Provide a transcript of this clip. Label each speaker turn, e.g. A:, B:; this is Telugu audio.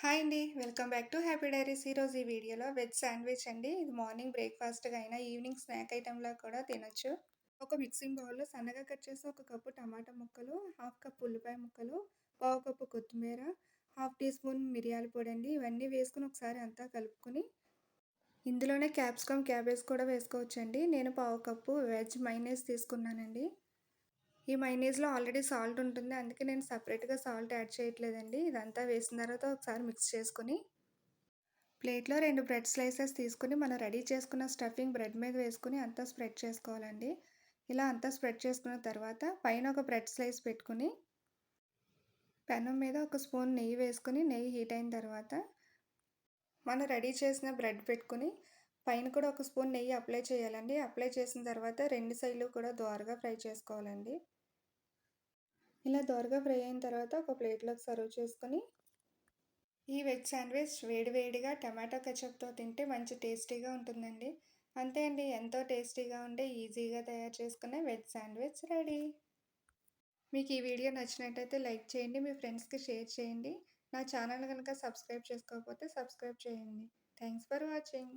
A: హాయ్ అండి. Welcome back to happy diaries. ఈరోజు ఈ వీడియోలో వెజ్ శాండ్విచ్ అండి. ఇది మార్నింగ్ బ్రేక్‌ఫాస్ట్‌గా అయినా, ఈవినింగ్ స్నాక్ ఐటెమ్‌లా కూడా తినొచ్చు. ఒక మిక్సింగ్ బౌల్‌లో సన్నగా కట్ చేసి ఒక కప్పు టమాటా ముక్కలు, హాఫ్ కప్ ఉల్లిపాయ ముక్కలు, పావు కప్పు కొత్తిమీర, హాఫ్ టీ స్పూన్ మిరియాల పొడి అండి. ఇవన్నీ వేసుకొని ఒకసారి అంతా కలుపుకొని ఇందులోనే క్యాప్సికమ్, క్యాబేజ్ కూడా వేసుకోవచ్చండి. నేను పావు కప్పు వెజ్ మైనస్ తీసుకున్నానండి. ఈ మైనీస్‌లో ఆల్రెడీ సాల్ట్ ఉంటుంది. అందుకే నేను సపరేట్గా సాల్ట్ యాడ్ చేయట్లేదండి. ఇదంతా వేసిన తర్వాత ఒకసారి మిక్స్ చేసుకొని ప్లేట్‌లో రెండు బ్రెడ్ స్లైసెస్ తీసుకొని మనం రెడీ చేసుకున్న స్టఫింగ్ బ్రెడ్ మీద వేసుకొని అంతా స్ప్రెడ్ చేసుకోవాలండి. ఇలా అంతా స్ప్రెడ్ చేసుకున్న తర్వాత పైన ఒక బ్రెడ్ స్లైస్ పెట్టుకొని పెనం మీద ఒక స్పూన్ నెయ్యి వేసుకుని నెయ్యి హీట్ అయిన తర్వాత మనం రెడీ చేసిన బ్రెడ్ పెట్టుకుని పైన కూడా ఒక స్పూన్ నెయ్యి అప్లై చేయాలండి. అప్లై చేసిన తర్వాత రెండు సైడ్లు కూడా దోరగా ఫ్రై చేసుకోవాలండి. ఇలా దోరగా ఫ్రై అయిన తర్వాత ఒక ప్లేట్‌లోకి సర్వ్ చేసుకొని ఈ వెజ్ శాండ్విచ్ వేడివేడిగా టమాటో కెచప్‌తో తింటే మంచి టేస్టీగా ఉంటుందండి. అంతే అండి. ఎంతో టేస్టీగా ఉండే ఈజీగా తయారు చేసుకునే వెజ్ శాండ్విచ్ రెడీ. మీకు ఈ వీడియో నచ్చినట్టయితే లైక్ చేయండి. మీ ఫ్రెండ్స్‌కి షేర్ చేయండి. నా ఛానల్ కనుక సబ్స్క్రైబ్ చేసుకోకపోతే సబ్స్క్రైబ్ చేయండి. Thanks for watching.